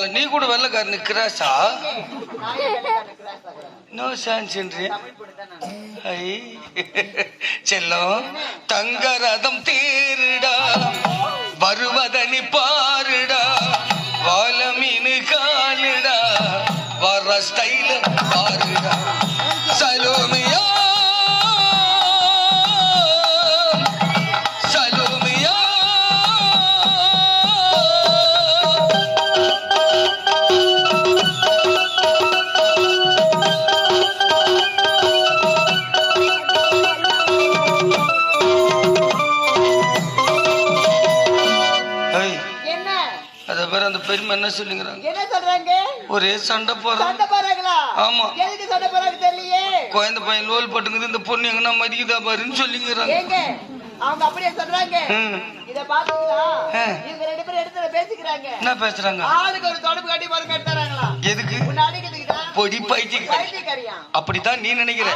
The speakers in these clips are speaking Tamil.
வெள்ளக்காரனு கிராஸா நான் ஏன் வெள்ளைக்காரனை cross ஆகுறேன்? நோ சான்ஸ் என்று தமிழ் பொண்ணுதான் நான். ஐ செல்லம் தங்க ரதம் தேருடா வருவதனி பாருடா வாழமீனு காலுடா வர ஸ்டைல பாருடா சலோமியா சலோமியா பேர் பெருமை என்ன சொல்லுங்கிறாங்க? என்ன சொல்றாங்க? ஒரே சண்டை போறாங்க சண்டை போறாங்களா? ஆமா. எதுக்கு சண்டை போறாங்க தெரியலையே. குழந்தை பையன் லோல் பட்டுங்குது இந்த பொண்ணு எங்கன்னா மதிக்குதா பாருன்னு சொல்லிங்கிறாங்க. ஏங்க அவங்க அப்படியே சொல்றாங்க. இத பாத்தீங்களா. இவங்க ரெண்டு பேரும் இடத்துல பேசிக்கிறாங்க. என்ன பேசுறாங்க? ஆளுக்கு ஒரு தொடப்பு கட்டி பாருங்க எடுத்துறாங்களா எதுக்கு? முன்னாடி கிட்டுக்கிட்டா பொடி பைத்தியம் அப்படித்தான் நீ நினைக்கிற.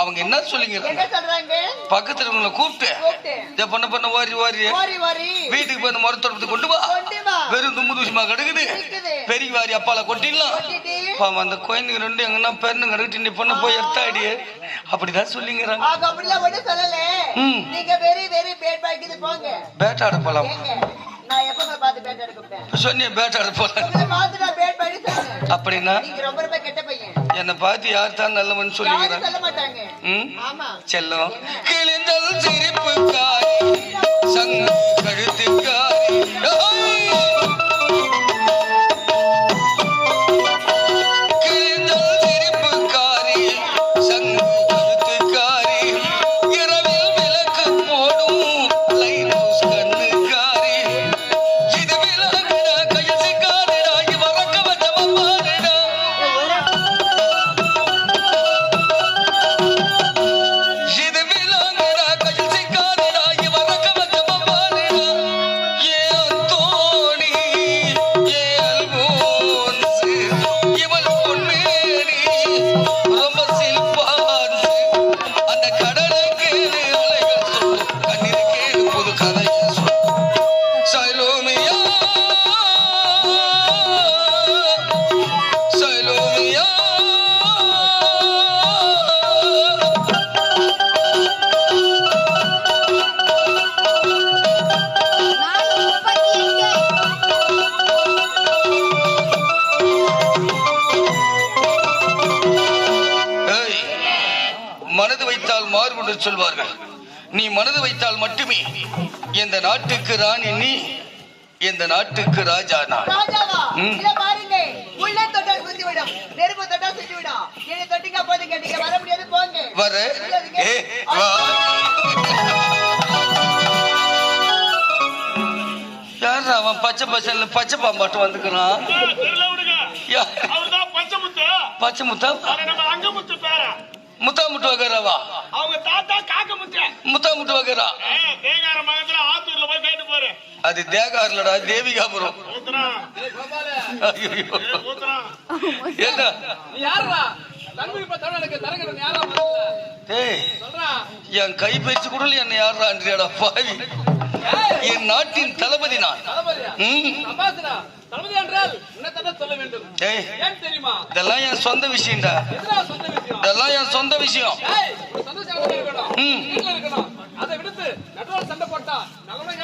அவங்க என்ன சொல்றாங்க? பக்கத்துல உங்களை கூப்பிட்டு இதை பண்ண பண்ண ஓரி ஓரி. வீட்டுக்கு போய் மரத்தொடப்பத்தை கொண்டு வா. வெறும் தும்பு தூசிமா கிடக்குது. பெரிய வாரி அப்பால கொட்டிடலாம். பாவம் அந்த குழந்தைங்க ரெண்டு எங்கன்னா பெருன்னு கிடக்கிட்டு நீ பொண்ணு போய் எடுத்தாடி. அப்படிதான் சொல்லிங்கிறாங்க. பேட்டாட ஏங்க? நான் எப்ப பார்த்து பேட் எடுக்கப்பேன் சொன்னிய பேட்டாட போலாம் உங்களை பார்த்து நான் பேட் பாய்க்கு சொன்னேன் அப்படின்னா? நீங்க ரொம்ப ரொம்ப கெட்ட பையன். என்னை பார்த்து யார் தான் நல்லவன் யாரும் சொல்லிக்கிறாங்க சொல்ல மாட்டாங்க. ம்? ஆமா. செல்லம். கிழிஞ்சல் சிரிப்புக்காரி சங்கு கழுத்துக்காரி. ஓய்! வைத்தால் மாறுபட்டு சொல்வார்கள். நீ மனது வைத்தால் மட்டுமே இந்த நாட்டுக்கு ராணி நீ இந்த நாட்டுக்கு ராஜா நான். வர முடியாது போங்க. வர. ஏ யார் அவன் பச்சை பசல்ல பச்சை பாம்பாட்டம் வந்துக்கிறான்? யார்? பச்சை முத்தா. அவரை நம்ம அங்கமுத்து பேர. முத்தா முட்டு காக்கமுத்து முத்தா முட்டு போரு. அது தேகார்லடா தேவிகாபுரம். என்ன? யாரா யாரா என் கை பேச்சு கூட என்னை யாரான்றியாடா பாவி. என் நாட்டின் தளபதி நான். தளபதி என்றால் என்ன சொல்ல வேண்டும்? டேய் ஏன் தெரியுமா? இதெல்லாம் என் சொந்த விஷயம்டா. சொந்த விஷயம்? இதெல்லாம் என் சொந்த விஷயம். சந்தோஷம் இருக்கணும். அதை விடுத்து நடுவோட சண்டை போட்டா நல்லவன்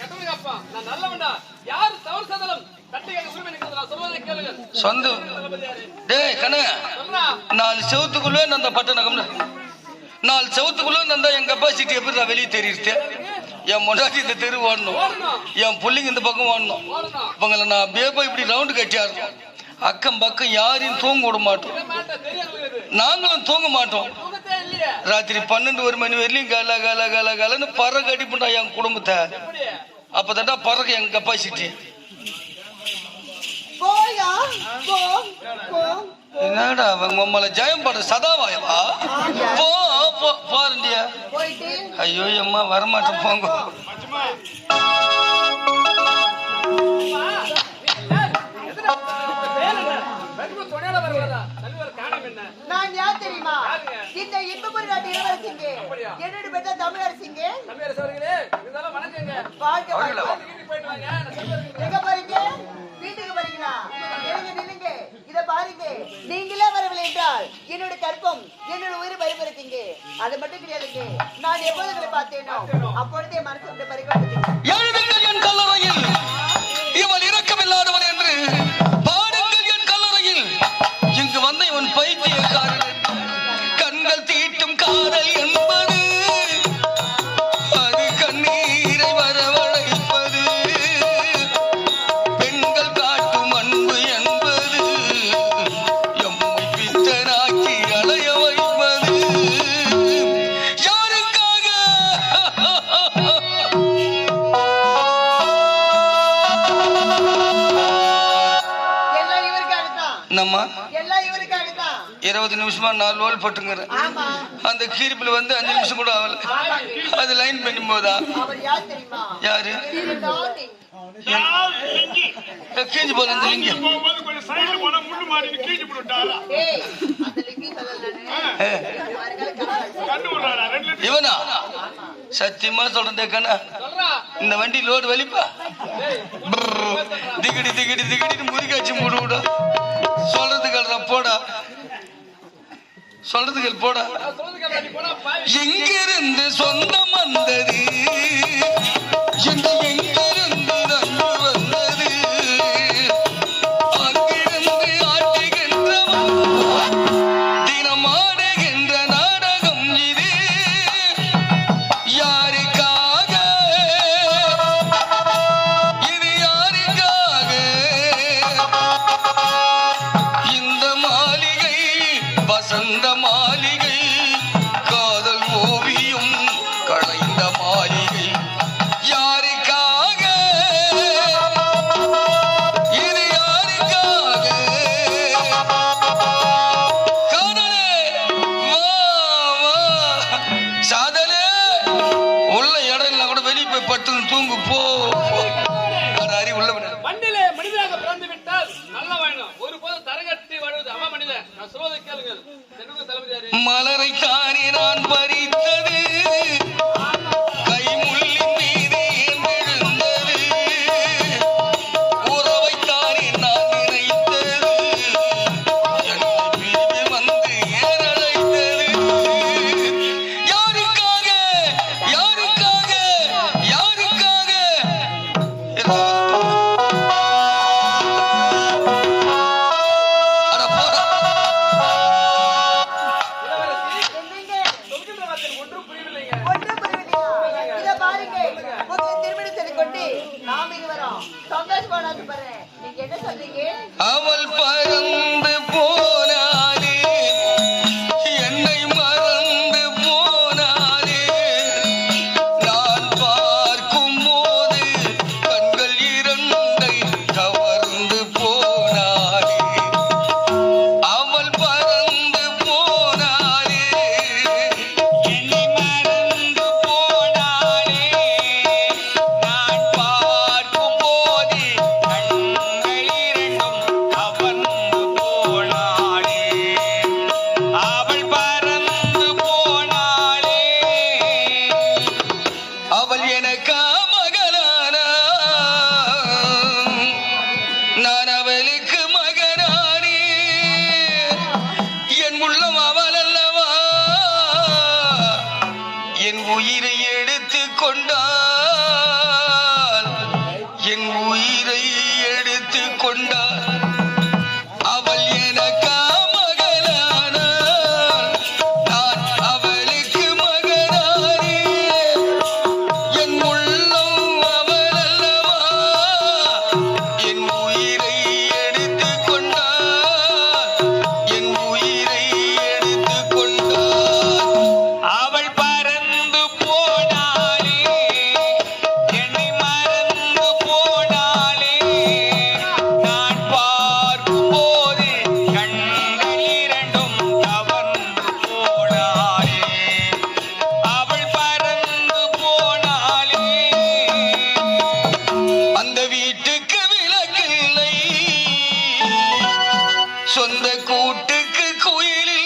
கெட்டவன் நான் நல்லவன்டா. யாரு தவறு செய்தாலும் எங்க நான் சொந்த டேய் கண்ணு. நாலு செவத்துக்குள்ளே நந்த பட்டணகம்ல நாலு செவத்துக்குள்ளே நந்தா என் கெப்பாசிட்டி எப்படி நான் வெளியே தெரியுது என் முன்னாடி இந்த தெரு ஓடணும். என் புள்ளிங்க இந்த பக்கம் ஓடணும். ஓடணும் இவங்களை நான் அப்படியே போய் இப்படி ரவுண்டு கட்டியாடுறோம் அக்கம் பக்கம் யாரையும் தூங்க விட மாட்டோம். நாங்களும் தூங்க மாட்டோம். ராத்திரி பன்னெண்டு ஒரு மணி வரையிலும் கல கல கல கலன்னு பறக்க அடிப்புண்டா என் குடும்பத்தை. எப்படி அப்பதான்டா பறக்க என் கெப்பாசிட்டி என்னடா உம்மளை ஜெயம் பட சதாவாயவா? போ. போ பாருண்டியா போயிட்டு ஐயோ அம்மா வரமாட்டேன் போங்க. பச்சமா நான் யார் தெரியுமா? இந்த இன்பபுரி நாட்டு இளவரசிங்க? என்னோட பெற்ற தமிழரசிங்க அவர்களா? போறீங்க நீங்களே வரவில்லை என்றால் என்னுடைய கற்பம் என்னோட உயிர் பயப்படுத்தீங்க அது மட்டும் கிடையாதுங்க. நான் எப்போது உங்களை பார்த்தேனோ அப்பொழுதே மனசு பறிக்கப்பட்டது என்னம்மா இருபது நிமிஷமா நாலு ரோல் போட்டுங்கிற அந்த கீர்ப்பில் வந்து அஞ்சு நிமிஷம் கூட ஆகல. அது லைன் பண்ணும் போதா யாரு கீஞ்சு போல அந்த லிங்கம் இவனா? சத்தியமா சொல்றேன் கண்ணா இந்த வண்டி லோடு வலிப்பா? திகிடி திகிடி திகிடி சொல்றதுக்கு போட. எங்கிருந்து சொந்த வந்தது. மலரை காணி நான் பறித்தது. அவள் பரம் உயிரை எடுத்து கொண்டார் சொந்த கூட்டுக்கு குயிலில்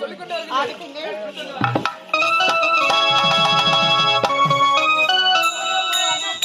சொல்லிக்கொண்டே இருக்கிறேன்.